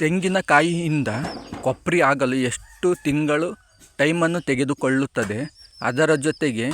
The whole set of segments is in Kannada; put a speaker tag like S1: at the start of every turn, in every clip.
S1: ತೆಂಗಿನಕಾಯಿಯಿಂದ ಕೊಪ್ರಿ ಆಗಲು ಎಷ್ಟು ತಿಂಗಳು ಟೈಮನ್ನು ತೆಗೆದುಕೊಳ್ಳುತ್ತದೆ? ಅದರ ಜೊತೆಗೆ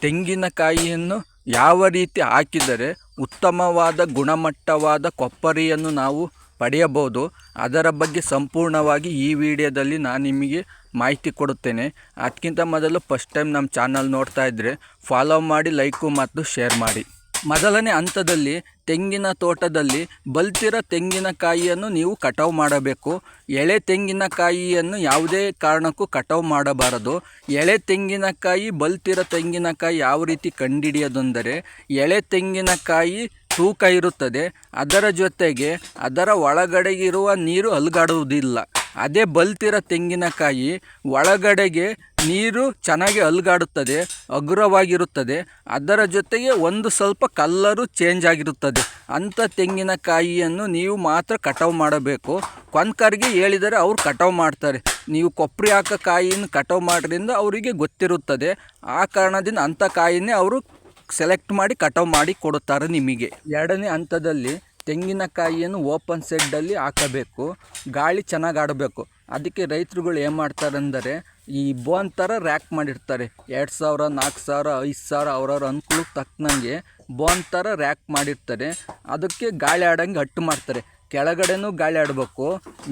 S1: ತೆಂಗಿನಕಾಯಿಯನ್ನು ಯಾವ ರೀತಿ ಹಾಕಿದರೆ ಉತ್ತಮವಾದ ಗುಣಮಟ್ಟವಾದ ಕೊಬ್ಬರಿಯನ್ನು ನಾವು ಪಡೆಯಬಹುದು? ಅದರ ಬಗ್ಗೆ ಸಂಪೂರ್ಣವಾಗಿ ಈ ವಿಡಿಯೋದಲ್ಲಿ ನಾನು ನಿಮಗೆ ಮಾಹಿತಿ ಕೊಡುತ್ತೇನೆ. ಅದಕ್ಕಿಂತ ಮೊದಲು ಫಸ್ಟ್ ಟೈಮ್ ನಮ್ಮ ಚಾನಲ್ ನೋಡ್ತಾ ಇದ್ದರೆ ಫಾಲೋ ಮಾಡಿ ಲೈಕು ಮತ್ತು ಶೇರ್ ಮಾಡಿ. ಮೊದಲನೇ ಹಂತದಲ್ಲಿ ತೆಂಗಿನ ತೋಟದಲ್ಲಿ ಬಲ್ತಿರೋ ತೆಂಗಿನಕಾಯಿಯನ್ನು ನೀವು ಕಟಾವು ಮಾಡಬೇಕು. ಎಳೆ ತೆಂಗಿನಕಾಯಿಯನ್ನು ಯಾವುದೇ ಕಾರಣಕ್ಕೂ ಕಟಾವು ಮಾಡಬಾರದು. ಎಳೆ ತೆಂಗಿನಕಾಯಿ, ಬಲ್ತಿರೋ ತೆಂಗಿನಕಾಯಿ ಯಾವ ರೀತಿ ಕಂಡುಹಿಡಿಯೋದೆಂದರೆ ಎಳೆ ತೆಂಗಿನಕಾಯಿ ತೂಕ ಇರುತ್ತದೆ. ಅದರ ಜೊತೆಗೆ ಅದರ ಒಳಗಡೆ ಇರುವ ನೀರು ಅಲುಗಾಡುವುದಿಲ್ಲ. ಅದೇ ಬಲ್ತಿರೋ ತೆಂಗಿನಕಾಯಿ ಒಳಗಡೆಗೆ ನೀರು ಚೆನ್ನಾಗಿ ಅಲುಗಾಡುತ್ತದೆ ಹಗುರವಾಗಿರುತ್ತದೆ ಅದರ ಜೊತೆಗೆ ಒಂದು ಸ್ವಲ್ಪ ಕಲ್ಲರು ಚೇಂಜ್ ಆಗಿರುತ್ತದೆ. ಅಂಥ ತೆಂಗಿನಕಾಯಿಯನ್ನು ನೀವು ಮಾತ್ರ ಕಟಾವು ಮಾಡಬೇಕು. ಕೊಂದ್ಕರಿಗೆ ಹೇಳಿದರೆ ಅವರು ಕಟಾವು ಮಾಡ್ತಾರೆ. ನೀವು ಕೊಬ್ಬರಿ ಹಾಕೋ ಕಾಯಿಯನ್ನು ಕಟಾವು ಮಾಡೋದ್ರಿಂದ ಅವರಿಗೆ ಗೊತ್ತಿರುತ್ತದೆ. ಆ ಕಾರಣದಿಂದ ಅಂಥ ಕಾಯಿನೇ ಅವರು ಸೆಲೆಕ್ಟ್ ಮಾಡಿ ಕಟಾವು ಮಾಡಿ ಕೊಡುತ್ತಾರೆ ನಿಮಗೆ. ಎರಡನೇ ಹಂತದಲ್ಲಿ ತೆಂಗಿನಕಾಯಿಯನ್ನು ಓಪನ್ ಸೆಡ್ಡಲ್ಲಿ ಹಾಕಬೇಕು. ಗಾಳಿ ಚೆನ್ನಾಗಿ ಆಡಬೇಕು. ಅದಕ್ಕೆ ರೈತರುಗಳು ಏನು ಮಾಡ್ತಾರೆ ಅಂದರೆ ಈ ಬೋನ್ ಥರ ರ್ಯಾಕ್ ಮಾಡಿರ್ತಾರೆ. ಎರಡು ಸಾವಿರ ನಾಲ್ಕು ಸಾವಿರ, ಐದು ಸಾವಿರ, ಅವ್ರವ್ರ ಅನುಕೂಲಕ್ಕೆ ತಕ್ಕನಂಗೆ ಬೋನ್ ಥರ ರ್ಯಾಕ್ ಮಾಡಿರ್ತಾರೆ. ಅದಕ್ಕೆ ಗಾಳಿ ಆಡೋಂಗೆ ಅಟ್ಟು ಮಾಡ್ತಾರೆ. ಕೆಳಗಡೆನೂ ಗಾಳಿ ಆಡಬೇಕು.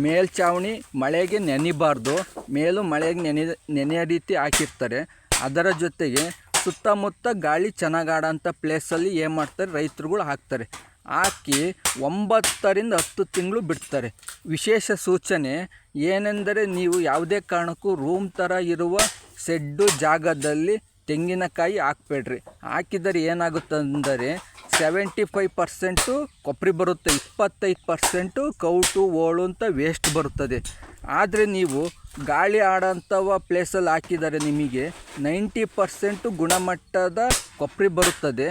S1: ಮೇಲ್ಛಾವಣಿ ಮಳೆಗೆ ನೆನಿಬಾರ್ದು. ಮೇಲೂ ಮಳೆಗೆ ನೆನೆ, ನೆನೆಯೋ ರೀತಿ ಹಾಕಿರ್ತಾರೆ. ಅದರ ಜೊತೆಗೆ ಸುತ್ತಮುತ್ತ ಗಾಳಿ ಚೆನ್ನಾಗಿ ಆಡೋಂಥ ಪ್ಲೇಸಲ್ಲಿ ಏನು ಮಾಡ್ತಾರೆ, ರೈತರುಗಳು ಹಾಕ್ತಾರೆ. ಹಾಕಿ ಒಂಬತ್ತರಿಂದ ಹತ್ತು ತಿಂಗಳು ಬಿಡ್ತಾರೆ. ವಿಶೇಷ ಸೂಚನೆ ಏನೆಂದರೆ ನೀವು ಯಾವುದೇ ಕಾರಣಕ್ಕೂ ರೂಮ್ ಥರ ಇರುವ ಸೆಡ್ಡು ಜಾಗದಲ್ಲಿ ತೆಂಗಿನಕಾಯಿ ಹಾಕ್ಬೇಡ್ರಿ. ಹಾಕಿದರೆ ಏನಾಗುತ್ತಂದರೆ ಸೆವೆಂಟಿ ಫೈವ್ ಪರ್ಸೆಂಟು ಕೊಬ್ಬರಿ ಬರುತ್ತೆ, ಇಪ್ಪತ್ತೈದು ಪರ್ಸೆಂಟು ಕೌಟು, ಓಳು ಅಂತ ವೇಸ್ಟ್ ಬರುತ್ತದೆ. ಆದರೆ ನೀವು ಗಾಳಿ ಆಡೋಂಥವ ಪ್ಲೇಸಲ್ಲಿ ಹಾಕಿದರೆ ನಿಮಗೆ ನೈಂಟಿ ಪರ್ಸೆಂಟು ಗುಣಮಟ್ಟದ ಕೊಬ್ಬರಿ ಬರುತ್ತದೆ.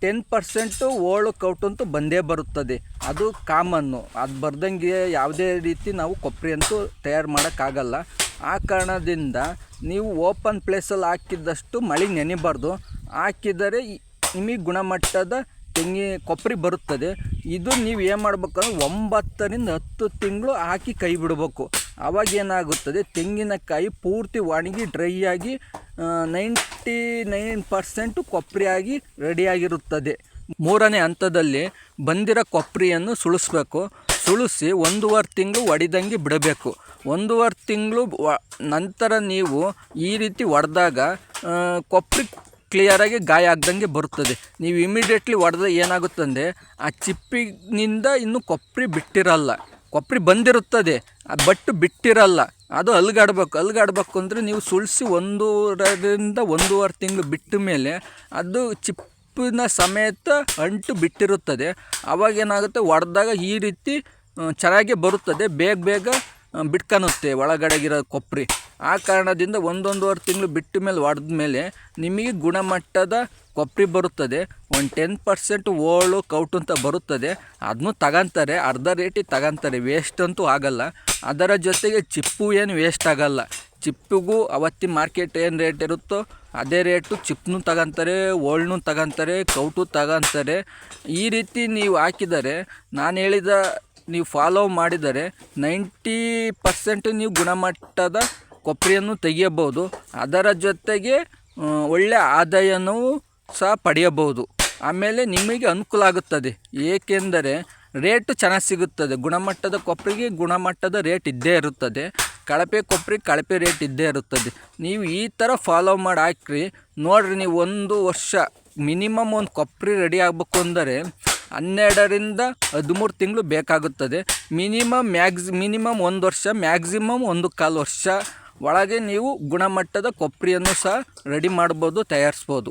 S1: ಟೆನ್ ಪರ್ಸೆಂಟು ಓಳು ಕೌಟಂತೂ ಬಂದೇ ಬರುತ್ತದೆ. ಅದು ಕಾಮನ್ನು. ಅದು ಬರ್ದಂಗೆ ಯಾವುದೇ ರೀತಿ ನಾವು ಕೊಬ್ಬರಿ ಅಂತೂ ತಯಾರು ಮಾಡೋಕ್ಕಾಗಲ್ಲ. ಆ ಕಾರಣದಿಂದ ನೀವು ಓಪನ್ ಪ್ಲೇಸಲ್ಲಿ ಹಾಕಿದ್ದಷ್ಟು ಮಳೆ ನೆನಿಬಾರ್ದು. ಹಾಕಿದರೆ ನಿಮಗೆ ಗುಣಮಟ್ಟದ ತೆಂಗಿ, ಕೊಬ್ಬರಿ ಬರುತ್ತದೆ. ಇದು ನೀವು ಏನು ಮಾಡ್ಬೇಕಂದ್ರೆ ಒಂಬತ್ತರಿಂದ ಹತ್ತು ತಿಂಗಳು ಹಾಕಿ ಕೈ ಬಿಡಬೇಕು. ಅವಾಗ ಏನಾಗುತ್ತದೆ ತೆಂಗಿನಕಾಯಿ ಪೂರ್ತಿ ಒಣಗಿ ಡ್ರೈ ಆಗಿ ನೈಂಟಿ ನೈನ್ ಪರ್ಸೆಂಟು ಕೊಬ್ಬರಿಯಾಗಿ ರೆಡಿಯಾಗಿರುತ್ತದೆ. ಮೂರನೇ ಹಂತದಲ್ಲಿ ಬಂದಿರೋ ಕೊಬ್ಬರಿಯನ್ನು ಸುಳಿಸ್ಬೇಕು ಸುಳಿಸಿ ಒಂದೂವರೆ ತಿಂಗಳು ಒಡಿದಂಗೆ ಬಿಡಬೇಕು. ಒಂದೂವರೆ ತಿಂಗಳು ನಂತರ ನೀವು ಈ ರೀತಿ ಒಡೆದಾಗ ಕೊಬ್ಬರಿ ಕ್ಲಿಯರಾಗಿ ಗಾಯ ಆಗ್ದಂಗೆ ಬರುತ್ತದೆ. ನೀವು ಇಮಿಡಿಯೇಟ್ಲಿ ಒಡೆದ ಏನಾಗುತ್ತಂದರೆ, ಆ ಚಿಪ್ಪಿನಿಂದ ಇನ್ನೂ ಕೊಬ್ಬರಿ ಬಿಟ್ಟಿರಲ್ಲ. ಕೊಬ್ಬರಿ ಬಂದಿರುತ್ತದೆ. ಬಟ್ ಬಿಟ್ಟಿರಲ್ಲ. ಅದು ಅಲ್ಗಾಡ್ಬೇಕು. ಅಲ್ಗಾಡ್ಬೇಕು ಅಂದರೆ ನೀವು ಸುಳಿಸಿ ಒಂದೂವರೆಯಿಂದ ಒಂದೂವರೆ ತಿಂಗಳು ಬಿಟ್ಟ ಮೇಲೆ ಅದು ಚಿಪ್ಪಿನ ಸಮೇತ ಅಂಟು ಬಿಟ್ಟಿರುತ್ತದೆ. ಅವಾಗ ಏನಾಗುತ್ತೆ? ಒಡೆದಾಗ ಈ ರೀತಿ ಚೆನ್ನಾಗೆ ಬರುತ್ತದೆ. ಬೇಗ ಬೇಗ ಬಿಟ್ಕನುತ್ತೆ ಒಳಗಡೆಗಿರೋ ಕೊಬ್ಬರಿ ಆ ಕಾರಣದಿಂದ ಒಂದೊಂದುವರೆ ತಿಂಗಳು ಬಿಟ್ಟ ಮೇಲೆ ಹೊಡೆದ ಮೇಲೆ ನಿಮಗೆ ಗುಣಮಟ್ಟದ ಕೊಬ್ಬರಿ ಬರುತ್ತದೆ. ಒಂದು ಟೆನ್ ಪರ್ಸೆಂಟ್ ಓಳು ಕೌಟು ಅಂತ ಬರುತ್ತದೆ. ಅದನ್ನು ತಗೊಂತಾರೆ. ಅರ್ಧ ರೇಟಿಗೆ ತಗೊಂತಾರೆ. ವೇಸ್ಟ್ ಅಂತೂ ಆಗಲ್ಲ. ಅದರ ಜೊತೆಗೆ ಚಿಪ್ಪು ಏನು ವೇಸ್ಟ್ ಆಗಲ್ಲ. ಚಿಪ್ಪಿಗೂ ಅವತ್ತಿನ ಮಾರ್ಕೆಟ್ ಏನು ರೇಟ್ ಇರುತ್ತೋ ಅದೇ ರೇಟು ಚಿಪ್ಪನ್ನು ತಗೊಂತಾರೆ, ಓಳ್ನೂ ತಗೊಂತಾರೆ, ಕೌಟು ತಗೊಂತಾರೆ. ಈ ರೀತಿ ನೀವು ಹಾಕಿದರೆ, ನಾನು ಹೇಳಿದ ನೀವು ಫಾಲೋ ಮಾಡಿದರೆ ನೈಂಟಿ ಪರ್ಸೆಂಟ್ ನೀವು ಗುಣಮಟ್ಟದ ಕೊಬ್ಬರಿಯನ್ನು ತೆಗೆಯಬಹುದು. ಅದರ ಜೊತೆಗೆ ಒಳ್ಳೆಯ ಆದಾಯನೂ ಸಹ ಪಡೆಯಬಹುದು. ಆಮೇಲೆ ನಿಮಗೆ ಅನುಕೂಲ ಆಗುತ್ತದೆ. ಏಕೆಂದರೆ, ರೇಟು ಚೆನ್ನಾಗಿ ಸಿಗುತ್ತದೆ. ಗುಣಮಟ್ಟದ ಕೊಬ್ಬರಿಗೆ ಗುಣಮಟ್ಟದ ರೇಟ್ ಇದ್ದೇ ಇರುತ್ತದೆ. ಕಳಪೆ ಕೊಬ್ಬರಿ ಕಳಪೆ ರೇಟ್ ಇದ್ದೇ ಇರುತ್ತದೆ. ನೀವು ಈ ಥರ ಫಾಲೋ ಮಾಡಿ ಹಾಕ್ರಿ ನೋಡಿರಿ, ನೀವು ಒಂದು ವರ್ಷ ಮಿನಿಮಮ್ ಒಂದು ಕೊಬ್ಬರಿ ರೆಡಿ ಆಗಬೇಕು ಅಂದರೆ, ಹನ್ನೆರಡರಿಂದ ಹದಿಮೂರು ತಿಂಗಳು ಬೇಕಾಗುತ್ತದೆ. ಮಿನಿಮಮ್ ಮ್ಯಾಕ್ಸ್, ಮಿನಿಮಮ್ ಒಂದು ವರ್ಷ, ಮ್ಯಾಕ್ಸಿಮಮ್ ಒಂದು ಕಾಲು ವರ್ಷ ಒಳಗೆ ನೀವು ಗುಣಮಟ್ಟದ ಕೊಬ್ಬರಿಯನ್ನು ಸಹ ರೆಡಿ ಮಾಡ್ಬೋದು ತಯಾರಿಸ್ಬೋದು.